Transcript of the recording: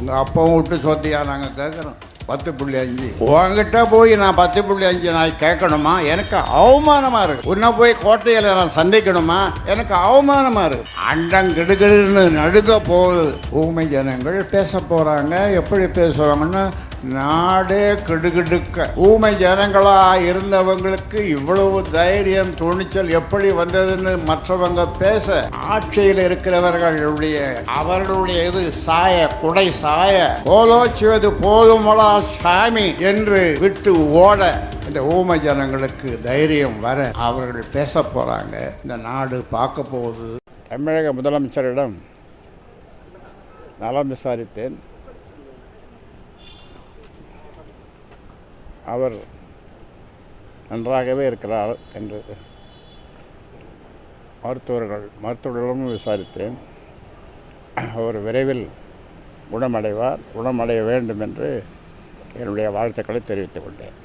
உங்கள் அப்பாவும் விட்டு சொத்தியா நாங்கள் கேட்குறோம் பத்து புள்ளி அஞ்சு. உங்ககிட்ட போய் நான் பத்து புள்ளி அஞ்சு நான் கேட்கணுமா எனக்கு அவமானமாக இருக்கு. உன்னை போய் கோட்டையில் நான் சந்திக்கணுமா? எனக்கு அவமானமாக இருக்கு. அண்டம் நடுக்க போகுது. ஊமை ஜனங்கள் பேச போகிறாங்க எப்படி பேசுவாங்கன்னு நாடே கிடுகிடுக்க. ஊமை ஜனங்களா இருந்தவங்களுக்கு இவ்வளவு தைரியம் துணிச்சல் எப்படி வந்ததுன்னு மற்றவங்க பேச ஆட்சியில் இருக்கிறவர்களுடைய அவர்களுடைய இது சாய குடை சாய. கோலோச்சுவது போதுமலா சாமி என்று விட்டு ஓட இந்த ஊமை ஜனங்களுக்கு தைரியம் வர அவர்கள் பேச போறாங்க. இந்த நாடு பார்க்க போகுது. தமிழக முதலமைச்சரிடம் நலம் விசாரித்தேன். அவர் நன்றாகவே இருக்கிறார் என்று மருத்துவர்கள் மருத்துவர்களிடமும் விசாரித்தேன். அவர் விரைவில் குணமடைவார் குணமடைய வேண்டும் என்று என்னுடைய வாழ்த்துக்களை தெரிவித்துக் கொண்டேன்.